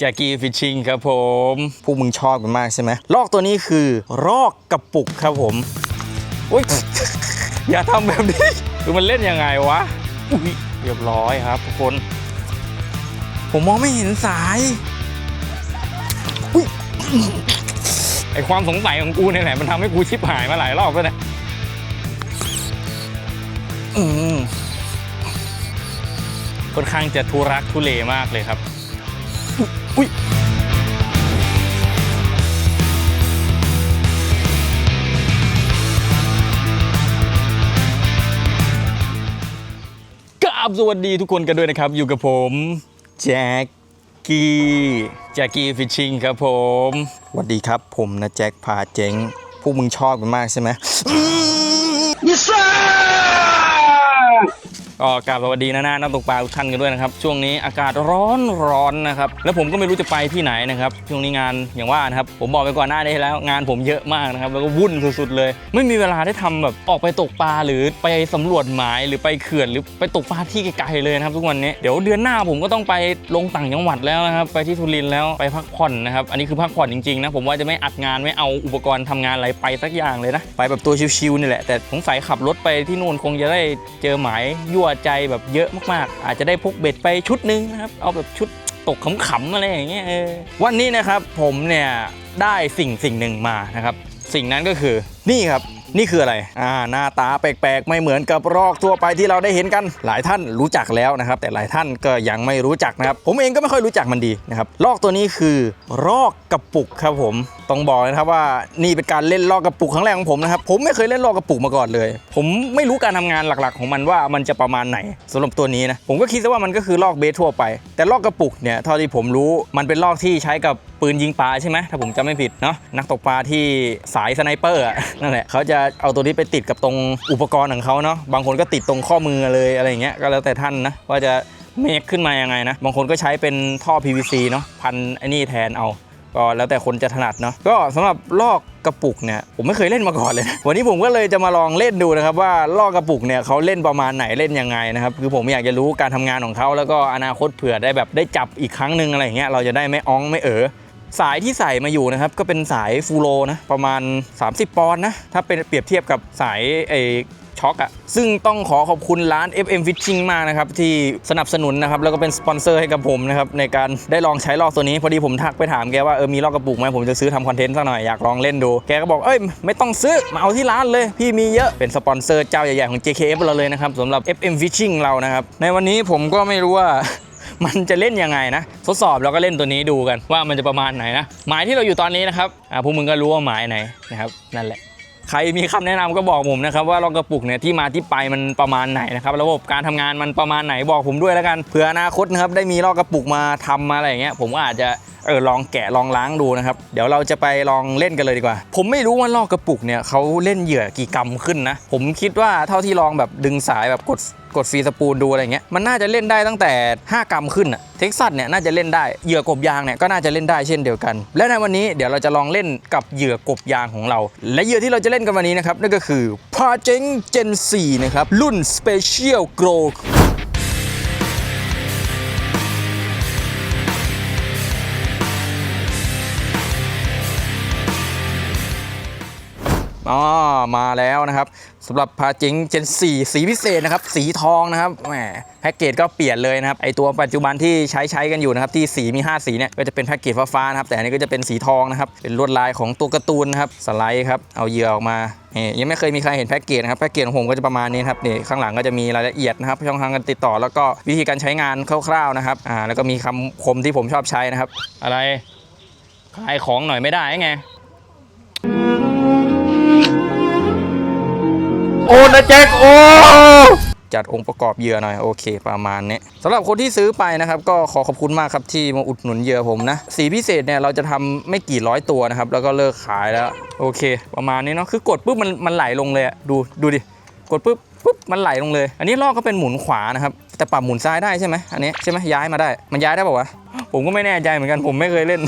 แจ็กกี้ฟิชชิงครับผมพวกมึงชอบกันมากใช่ไหมลอกตัวนี้คือรอกกระปุกครับผมอุ้ย อย่าทำแบบนี้คือมันเล่นยังไงวะอุ้ยเรียบร้อยครับทุกคน ผมมองไม่เห็นสายอุ้ยไอความสงสัยของกูเนี่ยแหละมันทำให้กูชิบหายมาหลายรอบแล้วเนี่ยอืมค่อนข้างจะทุรักทุเลมากเลยครับ อุ้ยกราบสวัสดีทุกคนกันด้วยนะครับ อยู่กับผมแจ็คกี้แจ็คกี้ฟิชชิงครับผมสวัสดีครับ ผมนะแจ็คพาเจ๊งพวกมึงชอบกันมากใช่ไหม ก็กราบสวัสดีนะนะนักตกปลาทุกท่านกันด้วยนะครับ ช่วงนี้อากาศร้อนร้อนนะครับ แล้วผมก็ไม่รู้จะไปที่ไหนนะครับ ช่วงนี้งานอย่างว่านะครับ ผมบอกไปก่อนหน้านี้แล้ว งานผมเยอะมากนะครับ แล้วก็วุ่นสุดๆเลย ไม่มีเวลาได้ทำแบบออกไปตกปลาหรือไปสำรวจหมายหรือไปเขื่อนหรือไปตกปลาที่ไกลๆเลยนะครับ ทุกวันนี้เดี๋ยวเดือนหน้าผมก็ต้องไปลงต่างจังหวัดแล้วนะครับ ไปที่ทุรินทร์แล้วไปพักผ่อนนะครับ อันนี้คือพักผ่อนจริงๆนะผมว่าจะไม่อัดงานไม่เอาอุปกรณ์ทำงานอะไรไปสักอย่างเลยนะไปแบบตัวชิวๆนี่แหละแต่สงสัยขับรถไปที่นู่นคงจะได้เจอหมายยั่วใจแบบเยอะมากๆ อาจจะได้พกเบ็ดไปชุดหนึงนะครับ เอาแบบชุดตกขำๆอะไรอย่างเงี้ยเออวันนี้นะครับผมเนี่ยได้สิ่งสิ่งหนึ่งมานะครับ สิ่งนั้นก็คือนี่ครับ นี่คืออะไรอ่าหน้าตาแปลกๆ ไม่เหมือนกับรอกทั่วไปที่เราได้เห็นกัน หลายท่านรู้จักแล้วนะครับ แต่หลายท่านก็ยังไม่รู้จักนะครับ ผมเองก็ไม่ค่อยรู้จักมันดีนะครับลอกตัวนี้คือรอกกระปุกครับผมต้องบอกเลยนะครับว่านี่เป็นการเล่นลอกกระปุกครั้งแรกของผมนะครับผมไม่เคยเล่นลอกกระปุกมาก่อนเลย ผมไม่รู้การทำงานหลักๆ ของมันว่ามันจะประมาณไหนสำหรับตัวนี้นะผมก็คิดว่ามันก็คือลอกเบสทั่วไป แต่ลอกกระปุกเนี่ยเท่าที่ผมรู้มันเป็นลอกที่ใช้กับ ปืนยิงปลาใช่ไหมถ้าผมจำไม่ผิดเนาะนักตกปลาที่สายสไนเปอร์อะนั่นแหละเขาจะเอาตัวนี้ไปติดกับตรงอุปกรณ์ของเขาเนาะบางคนก็ติดตรงข้อมือเลยอะไรอย่างเงี้ยก็แล้วแต่ท่านนะว่าจะเมคขึ้นมายังไงนะบางคนก็ใช้เป็นท่อ PVC เนาะพันไอ้นี่แทนเอาก็แล้วแต่คนจะถนัดเนาะก็สำหรับลอกกระปุกเนี่ยผมไม่เคยเล่นมาก่อนเลยนะวันนี้ผมก็เลยจะมาลองเล่นดูนะครับว่าลอกกระปุกเนี่ยเขาเล่นประมาณไหนเล่นยังไงนะครับคือผมอยากจะรู้การทำงานของเขาแล้วก็อนาคตเผื่อได้แบบได้จับอีกครั้งหนึ่งอะไรอย่างเงี้ยเราจะได้ไม่อ้องไม่เออ สายที่ใส่มาอยู่นะครับ ก็เป็นสายฟูโรนะ ประมาณ 30 ปอนด์นะ ถ้าเป็นเปรียบเทียบกับสายไอช็อคอะซึ่งต้องขอขอบคุณร้าน FM Fishing มากนะครับ ที่สนับสนุนนะครับ แล้วก็เป็นสปอนเซอร์ให้กับผมนะครับ ในการได้ลองใช้ลอกตัวนี้ พอดีผมทักไปถามแกว่า เออ มีลอกกระปุกไหมผมจะซื้อทำคอนเทนต์สักหน่อย อยากลองเล่นดู แกก็บอก เอ้ย ไม่ต้องซื้อ มาเอาที่ร้านเลย พี่มีเยอะเป็นสปอนเซอร์เจ้าใหญ่ๆของ JKF เราเลยนะครับสำหรับ FM Fishing เรานะครับในวันนี้ผมก็ไม่รู้ว่า มันจะเล่นยังไงนะ ทดสอบเราก็เล่นตัวนี้ดูกันว่ามันจะประมาณไหนนะหมายที่เราอยู่ตอนนี้นะครับอ่าพวกมึงก็รู้ว่าหมายไหนนะครับนั่นแหละใครมีคำแนะนำก็บอกผมนะครับว่าลอกกระปุกเนี่ยที่มาที่ไปมันประมาณไหนนะครับระบบการทำงานมันประมาณไหนบอกผมด้วยแล้วกันเผื่ออนาคตนะครับได้มีลอกกระปุกมาทำมาอะไรอย่างเงี้ยผมก็อาจจะ เออลองแกะลองล้างดูนะครับ เดี๋ยวเราจะไปลองเล่นกันเลยดีกว่า ผมไม่รู้ว่าลอกกระปุกเนี่ยเขาเล่นเหยื่อกี่กรัมขึ้นนะ ผมคิดว่าเท่าที่ลองแบบดึงสายแบบกดกดฟรีสปูลดูอะไรเงี้ยมันน่าจะเล่นได้ตั้งแต่ 5 กรัมขึ้นอะเท็กซัสเนี่ยน่าจะเล่นได้เหยื่อกบยางเนี่ยก็น่าจะเล่นได้เช่นเดียวกัน และในวันนี้เดี๋ยวเราจะลองเล่นกับเหยื่อกบยางของเรา และเหยื่อที่เราจะเล่นกันวันนี้นะครับนั่นก็คือพาเจงเจน4นะครับรุ่น Special Grow อ๋อมาแล้วนะครับสำหรับพาจิงเจน4สีพิเศษนะครับ สีทองนะครับแหมแพ็กเกจก็เปลี่ยนเลยนะครับไอตัวปัจจุบันที่ใช้ใช้กันอยู่นะครับที่สีมี 5 สีเนี่ยก็จะเป็นแพ็กเกจฟ้าๆนะครับแต่อันนี้ก็จะเป็นสีทองนะครับเป็นลวดลายของตัวการ์ตูนนะครับสไลด์ครับเอาเหยื่อออกมายังไม่เคยมีใครเห็นแพ็กเกจนะครับแพ็กเกจของผมก็จะประมาณนี้ครับนี่ข้างหลังก็จะมีรายละเอียดนะครับช่องทางการติดต่อแล้วก็วิธีการใช้งานคร่าวๆนะครับอ่าแล้วก็มีคำคมที่ผมชอบใช้นะครับ อะไรขายของหน่อยไม่ได้ไง โอ้นะแจ็คโอ้จัดองค์ประกอบเหยื่อหน่อยโอเคประมาณนี้สำหรับคนที่ซื้อไปนะครับ ก็ขอขอบคุณมากครับที่มาอุดหนุนเหยื่อผมนะ สีพิเศษเนี่ยเราจะทำไม่กี่ร้อยตัวนะครับ แล้วก็เลิกขายแล้ว โอเค ประมาณนี้เนาะคือกดปุ๊บมันมันไหลลงเลยดูดูดิกดปุ๊บปุ๊บมันไหลลงเลย อันนี้ลอกก็เป็นหมุนขวานะครับ แต่ปรับหมุนซ้ายได้ใช่ไหมอันนี้ใช่ไหมย้ายมาได้ มันย้ายได้ป่าวะผมก็ไม่แน่ใจเหมือนกันผมไม่เคยเล่น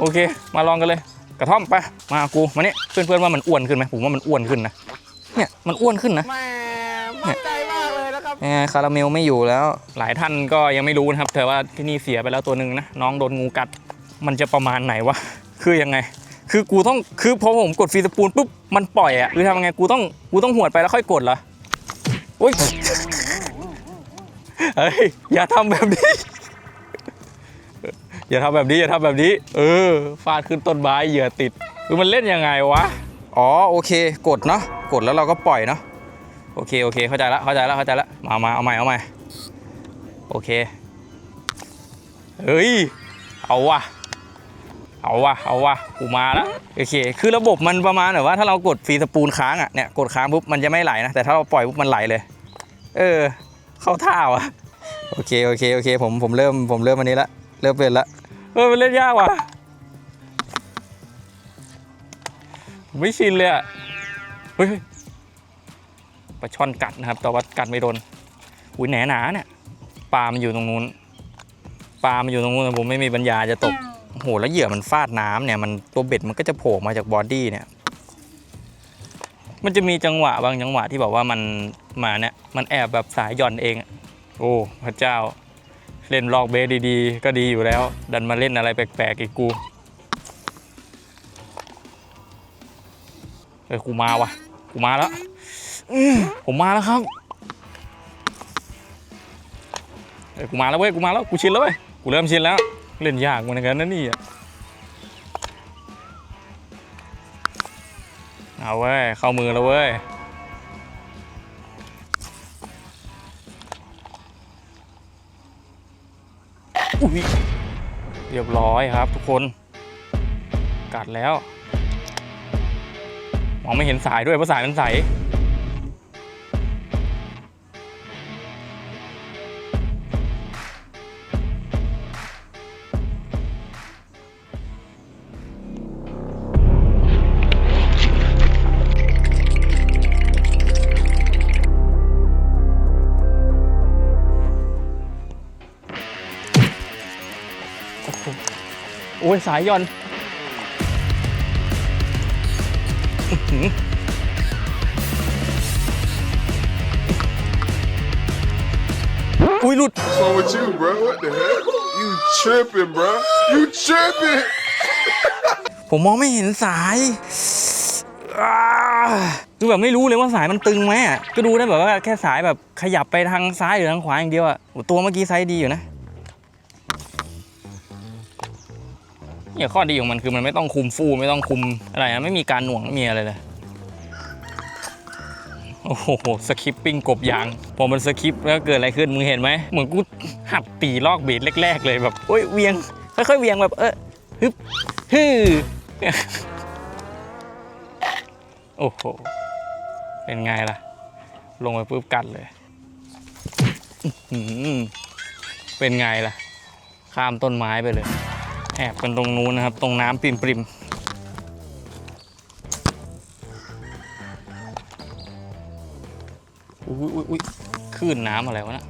โอเค มาลองกันเลย กระท่อมไปมากูมาเนี่เพื่อนๆว่ามันอ้วนขึ้นไหมผมว่ามันอ้วนขึ้นนะ เนี่ยมันอ้วนขึ้นนะ แหม่มั่นใจมากเลยนะครับยังไงคาราเมลไม่อยู่แล้ว หลายท่านก็ยังไม่รู้นะครับแต่ว่าที่นี่เสียไปแล้วตัวหนึ่งนะ น้องโดนงูกัด มันจะประมาณไหนวะ คือยังไง คือกูต้อง คือพอผมกดฟรีสปูนปุ๊บ มันปล่อยอะหรือทำยังไง กูต้อง กูต้องหวดไปแล้วค่อยกดเหรออุ้ย เฮ้ย อย่าทำแบบนี้ อย่าทำแบบนี้ อย่าทำแบบนี้ เออ ฟาดขึ้นต้นไม้เหยื่อติดคือมันเล่นยังไงวะ อ๋อโอเค กดเนาะกดแล้วเราก็ปล่อยเนาะโอเคโอเคเข้าใจละเข้าใจละเข้าใจละมามาเอาใหม่เอาใหม่โอเคเฮ้ยเอาวะเอาวะเอาวะกูมาล้วโอเค คือระบบมันประมาณแบบว่าถ้าเรากดฟรีสปูลค้างอะเนี่ยกดค้างปุ๊บมันจะไม่ไหลนะแต่ถ้าเราปล่อยปุ๊บมันไหลเลย เออ เข้าท่าวะโอเคโอเคโอเคผมผมเริ่มผมเริ่มอันนี้ละเริ่มเป็นละเออมันเล่นยากว่ะ ไม่ชินเลยอะ เฮ้ยปลาช่อนกัดนะครับ แต่ว่ากัดไม่โดนอุ้ยแหนหนาเนี่ย ปลามันอยู่ตรงนู้น ปลามันอยู่ตรงนู้นแต่ผมไม่มีปัญญาจะตกโหแล้วเหยื่อมันฟาดน้ำเนี่ย มันตัวเบ็ดมันก็จะโผล่มาจากบอดี้เนี่ย มันจะมีจังหวะบางจังหวะที่บอกว่ามันมาเนี่ย มันแอบแบบสายหย่อนเอง โอ้พระเจ้า เล่นลอกเบสดีๆ ก็ดีอยู่แล้ว ดันมาเล่นอะไรแปลกๆอีกกู เฮ้ยกูมาว่ะกูมาแล้วผมมาแล้วครับเฮ้ยกูมาแล้วเว้ยกูมาแล้วกูชินแล้วเว้ยกูเริ่มชินแล้ว เล่นยากเหมือนกันนะนี่อะเอาเว้ยเข้ามือแล้วเว้ยอุ้ยเรียบร้อยครับทุกคน กัดแล้ว องไม่เห็นสายด้วยเพราะสายมันใสโอ้โหโอ้ยสายย่อน อื้อหืออุ้ยหลุด What's wrong with you, bro? What the heck? You tripping, bro? You tripping? ผมมองไม่เห็นสายอ้าคือแบบไม่รู้เลยว่าสายมันตึงไหมอะก็ดูได้แบบว่าแค่สายแบบขยับไปทางซ้ายหรือทางขวาอย่างเดียวอะโอ้ตัวเมื่อกี้ไซส์ดีอยู่นะ เนี่ยข้อดีของมันคือมันไม่ต้องคุมฟูไม่ต้องคุมอะไรนะไม่มีการหน่วงไม่มีอะไรเลยโอ้โหสคริปปิ้งกบยางพอมันสคริปแล้วเกิดอะไรขึ้นมึงเห็นไหมเหมือนกูหัดตีลอกเบสแรกๆเลยแบบโอ้ยเวียงค่อยๆเวียงแบบเออฮึบฮึโอ้โหเป็นไงล่ะ ลงไปปุ๊บกัดเลยเป็นไงล่ะ ข้ามต้นไม้ไปเลย แอบกันตรงนู้นนะครับ ตรงน้ำปริมปริมอุ้ยอุ้ยอุ้ยคลื่นน้ำอะไรวะนะ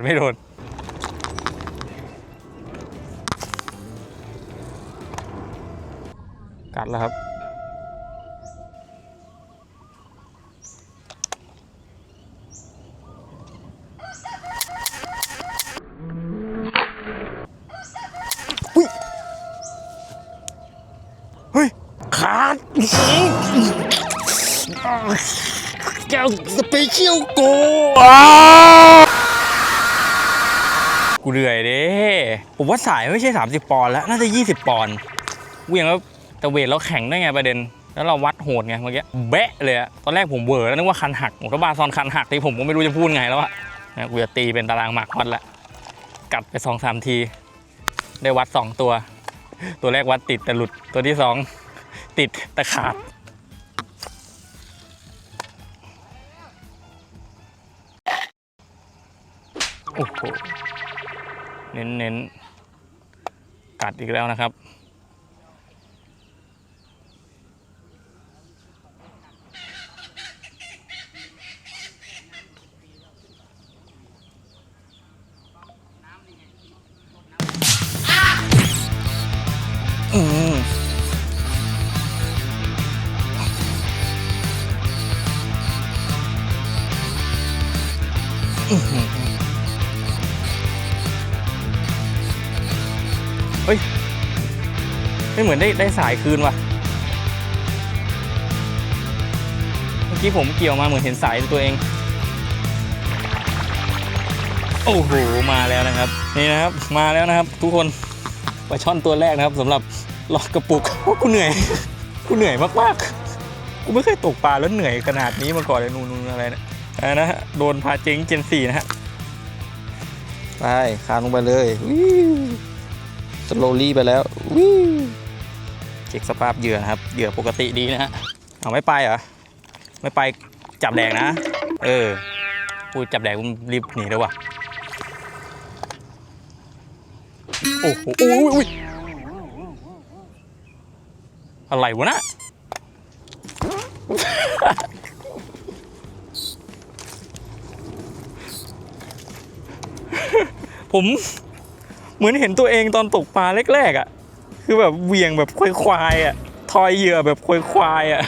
ดไม่โดนกัดแล้วครับ เฮ้ย ขาดแก้วสเปเชียลโก กูเหนื่อยเด้ผมว่าสายไม่ใช่ 30 ปอนด์แล้ว น่าจะ 20 ปอนด์เหวียงแล้วแต่เวทเราแข็งได้ไงประเด็น แล้วเราวัดโหดไงเมื่อกี้แบะเลยอะตอนแรกผมเวอร์แล้วนึกว่าคันหักผมก็บาซอนคันหักที่ผมก็ไม่รู้จะพูดไงแล้วอะนะกูจะตีเป็นตารางหมากฮอตละกัดไปสองสามที ได้วัด2ตัว ตัวแรกวัดติดแต่หลุดตัวที่2ติดแต่ขาดโอ้โห เน้นเน้นกัดอีกแล้วนะครับ อืม เฮ้ย ไม่เหมือนได้ได้สายคืนว่ะ เมื่อกี้ผมเกี่ยวมาเหมือนเห็นสายตัวเอง โอ้โห มาแล้วนะครับ นี่นะครับ มาแล้วนะครับ ทุกคนปลาช่อนตัวแรกนะครับสำหรับหลอกกระปุกโอ้กูเหนื่อย กูเหนื่อยมากๆ กูไม่เคยตกปลาแล้วเหนื่อยขนาดนี้มาก่อนเลยนู่นๆอะไรเนี่ยนะฮะโดนพาเจ๊งเจนสี่นะฮะไปคานลงไปเลยวิว สโลลี่ไปแล้ววิวเช็คสภาพเหยื่อนะครับ เหยื่อปกติดีนะฮะเอาไม่ไปเหรอ ไม่ไปจับแดงนะ เออพูดจับแดงผมรีบหนีเลยว่ะ โอ้โหอุ้ยอุ้ยอะไรวะนะผม เหมือนเห็นตัวเองตอนตกปลาแรกๆอะ คือแบบเวียงแบบควายๆอะทอยเหยื่อแบบควายๆอะ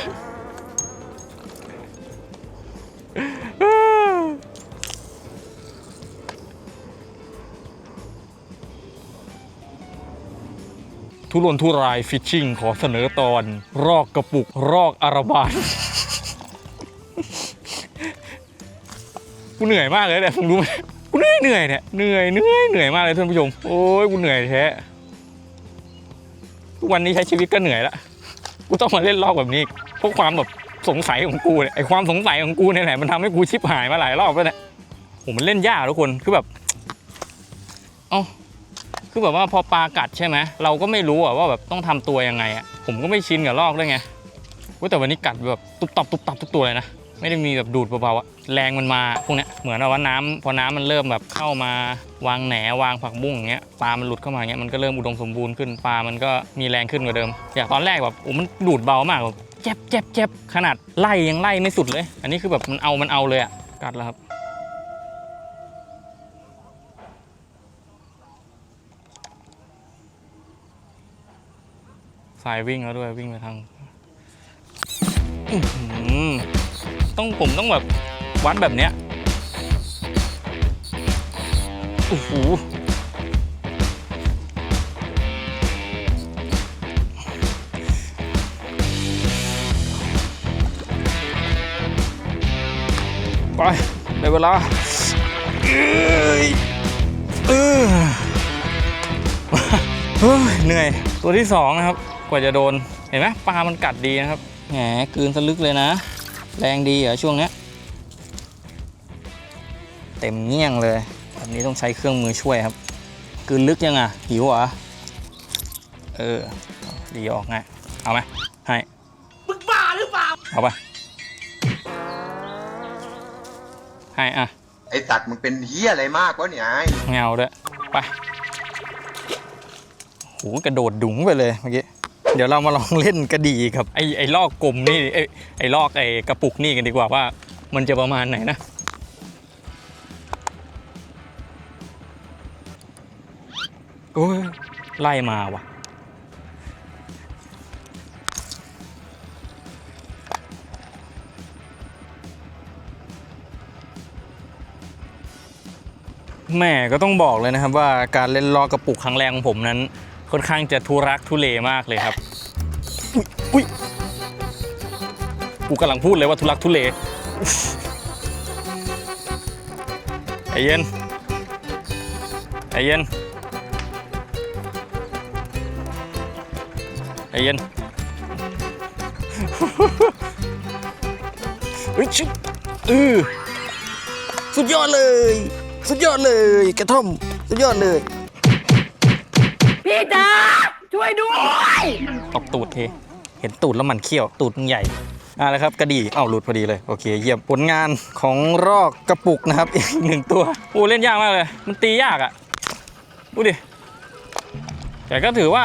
ทุรนทุรายฟิชชิ่งขอเสนอตอน รอกกระปุก รอกอารบานกูเหนื่อยมากเลยเนี่ยมึงรู้ไหม กูเหนื่อยเหนื่อยเนี่ยเหนื่อยเหนื่อยเหนื่อยมากเลยท่านผู้ชมโอ้ยกูเหนื่อยแท้ทุกวันนี้ใช้ชีวิตก็เหนื่อยละกูต้องมาเล่นลอกแบบนี้เพราะความแบบสงสัยของกูเนี่ยไอความสงสัยของกูเนี่ยแหละมันทำให้กูชิบหายมาหลายรอบแล้วเนี่ยผมมันเล่นยากทุกคนคือแบบเอ้าคือแบบว่าพอปลากัดใช่ไหมเราก็ไม่รู้อะว่าแบบต้องทำตัวยังไงอะผมก็ไม่ชินกับลอกด้วยไงว้ยแต่วันนี้กัดแบบตุบตับตุบตับทุกตัวเลยนะ ไม่ได้มีแบบดูดเบาๆอะแรงมันมาพวกเนี้ยเหมือนว่าน้ำพอน้ำมันเริ่มแบบเข้ามาวางแหนวางผักบุ้งอย่างเงี้ยปลา มันหลุดเข้ามาเงี้ยมันก็เริ่มอุดมสมบูรณ์ขึ้นปลา มันก็มีแรงขึ้นกว่าเดิมอย่างตอนแรกแบบโอ้มันดูดเบามากแบบแจ๊บแจ๊บแจ๊บขนาดไล่ยังไล่ไม่สุดเลย อันนี้คือแบบมันเอามันเอาเลยอะกัดแล้วครับสายวิ่งแล้วด้วยวิ่งไปทางอื ต้องผมต้องแบบวัดแบบเนี้ยโอ้โหไปได้เวลาเอ้ยเออเฮ้ยเหนื่อยตัวที่สองนะครับ กว่าจะโดน เห็นไหมปลามันกัดดีนะครับ แหมกลืนสลึกเลยนะ แรงดีเหรอช่วงเนี้ยเต็มเงี้ยงเลยแบบนี้ต้องใช้เครื่องมือช่วยครับกลืนลึกยังอะหิวเหรอเออดีออกง่ายเอาไหมให้มึงบ้าหรือเปล่าเอาไปให้อะไอสัตว์มึงเป็นเฮียอะไรมากวะเนี่ยไอ้เงเอาด้วยไปโหกระโดดดุ๋งไปเลยเมื่อกี้ เดี๋ยวเรามาลองเล่นกระดี่กับไอ้ไอ้ลอกกลมนี่ไอ้ไอ้ลอกไอ้กระปุกนี่กันดีกว่าว่า มันจะประมาณไหนนะโอ้ยไล่มาว่ะแม่ก็ต้องบอกเลยนะครับว่าการเล่นลอกกระปุกครั้งแรกของผมนั้น ค่อนข้างจะทุรักทุเลมากเลยครับอุ้ยอุ๊ยกูกำลังพูดเลยว่าทุรักทุเลไอเย็นไอเย็นไอเย็นเฮ้ยชิบเออสุดยอดเลย สุดยอดเลย กระท่อม สุดยอดเลย พี่จ๋าช่วยด้วยตบตูดเทเห็นตูดแล้วมันเขี้ยว ตูดมันใหญ่อ่าแล้วครับกระดี่เอ้าหลุดพอดีเลย โอเค เยี่ยมผลงานของรอกกระปุกนะครับ อีกหนึ่งตัวโอ้เล่นยากมากเลย มันตียากอะ่ะดูดิ แต่ก็ถือว่า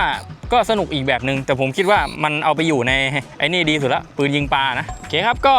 ก็สนุกอีกแบบหนึ่งแต่ผมคิดว่ามันเอาไปอยู่ในไอ้นี่ดีสุดละปืนยิงปลานะโอเคครับก็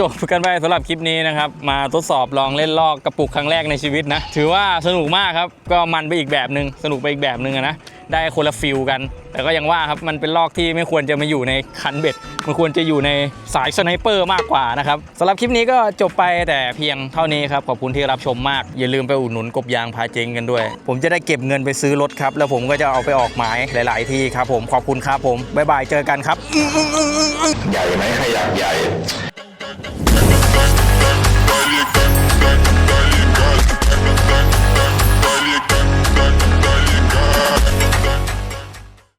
จบกันไปสำหรับคลิปนี้นะครับ มาทดสอบลองเล่นลอกกระปุกครั้งแรกในชีวิตนะ ถือว่าสนุกมากครับ ก็มันไปอีกแบบหนึ่งสนุกไปอีกแบบหนึ่งนะ ได้คนละฟิลกัน แต่ก็ยังว่าครับมันเป็นลอกที่ไม่ควรจะมาอยู่ในคันเบ็ด มันควรจะอยู่ในสายสไนเปอร์มากกว่านะครับสำหรับคลิปนี้ก็จบไปแต่เพียงเท่านี้ครับ ขอบคุณที่รับชมมาก อย่าลืมไปอุดหนุนกบยางพาเจงกันด้วย ผมจะได้เก็บเงินไปซื้อรถครับ แล้วผมก็จะเอาไปออกหมายหลาย ๆ ที่ครับผมขอบคุณครับผมบ๊ายบายเจอกันครับ ใหญ่ไหมขยับใหญ่